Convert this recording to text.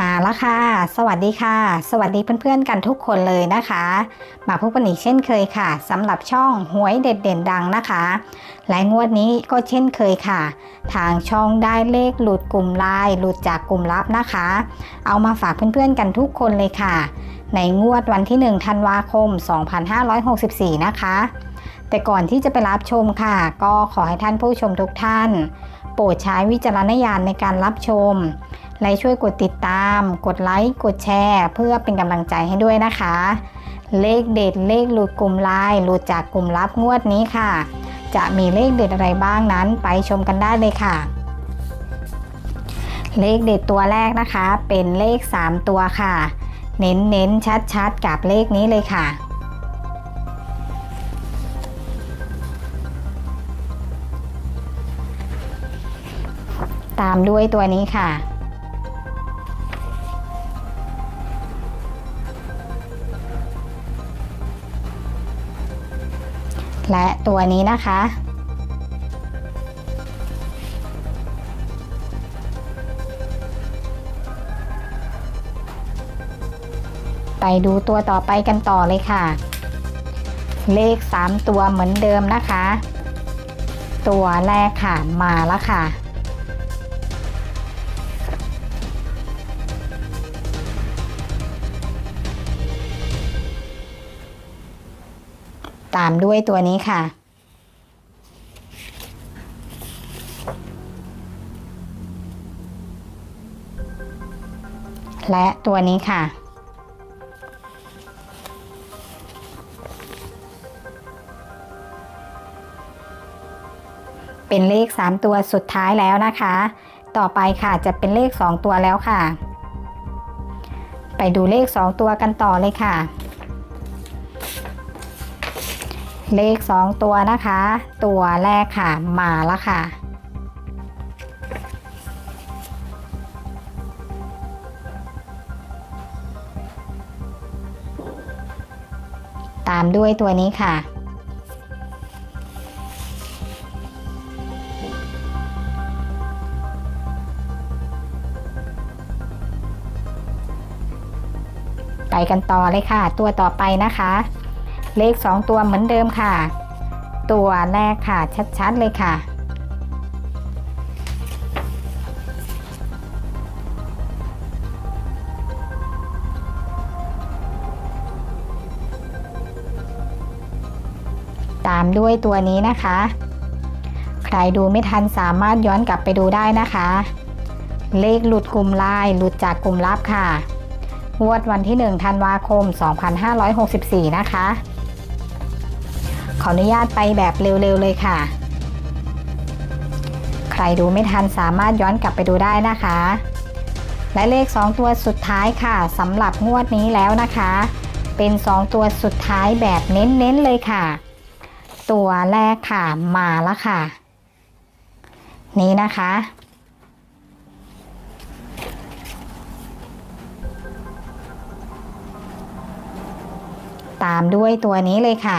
มาแล้วค่ะ สวัสดีค่ะ สวัสดีเพื่อนๆกันทุกคนเลยนะคะ มาพบกันอีกเช่นเคยค่ะสำหรับช่องหวยเด็ดเด่นดังนะคะและงวดนี้ก็เช่นเคยค่ะ ทางช่องได้เลขหลุดกลุ่มไลน์หลุดจากกลุ่มลับนะคะ เอามาฝากเพื่อนๆกันทุกคนเลยค่ะ ในงวดวันที่1ธันวาคม 2564 นะคะ แต่ก่อนที่จะไปรับชมค่ะ ก็ขอให้ท่านผู้ชมทุกท่าน โปรดใช้วิจารณญาณในการรับชม และช่วยกดติดตาม กดไลค์ กดแชร์ เพื่อเป็นกำลังใจให้ด้วยนะคะ เลขเด็ดเลขหลุดกลุ่มไลน์หลุดจากกลุ่มลับงวดนี้ค่ะ จะมีเลขเด็ดอะไรบ้างนั้นไปชมกันได้เลยค่ะ เลขเด็ดตัวแรกนะคะ เป็นเลข 3 ตัวค่ะ เน้นเน้นชัดชัดๆกับเลขนี้เลยค่ะตามด้วยตัวนี้ค่ะ และตัวนี้นะคะ ไปดูตัวต่อไปกันต่อเลยค่ะ เลข 3 ตัวเหมือนเดิมนะคะ ตัวแรกค่ะมาแล้วค่ะ ตามด้วยตัวนี้ค่ะ และตัวนี้ค่ะ เป็นเลข 3 ตัวสุดท้ายแล้วนะคะ ต่อไปค่ะจะเป็นเลข 2 ตัวแล้วค่ะ ไปดูเลข 2 ตัวกันต่อเลยค่ะ เลข 2 ตัวนะคะ ตัวแรกค่ะมาแล้วค่ะ ตามด้วยตัวนี้ค่ะ ไปกันต่อเลยค่ะ ตัวต่อไปนะคะ เลข 2 ตัวเหมือนเดิมค่ะ ตัวแรกค่ะชัดๆเลยค่ะ ตามด้วยตัวนี้นะคะ ใครดูไม่ทันสามารถย้อนกลับไปดูได้นะคะ เลขหลุดกลุ่มไลน์หลุดจากกลุ่มลับค่ะงวดวันที่1ธันวาคม 2564 นะคะ ขออนุญาตไปแบบเร็วๆเลยค่ะ ใครดูไม่ทันสามารถย้อนกลับไปดูได้นะคะ และเลข 2 ตัวสุดท้ายค่ะสำหรับงวดนี้แล้วนะคะ เป็น 2 ตัวสุดท้ายแบบเน้นๆเลยค่ะ ตัวแรกค่ะมาแล้วค่ะ นี้นะคะตามด้วยตัวนี้เลยค่ะ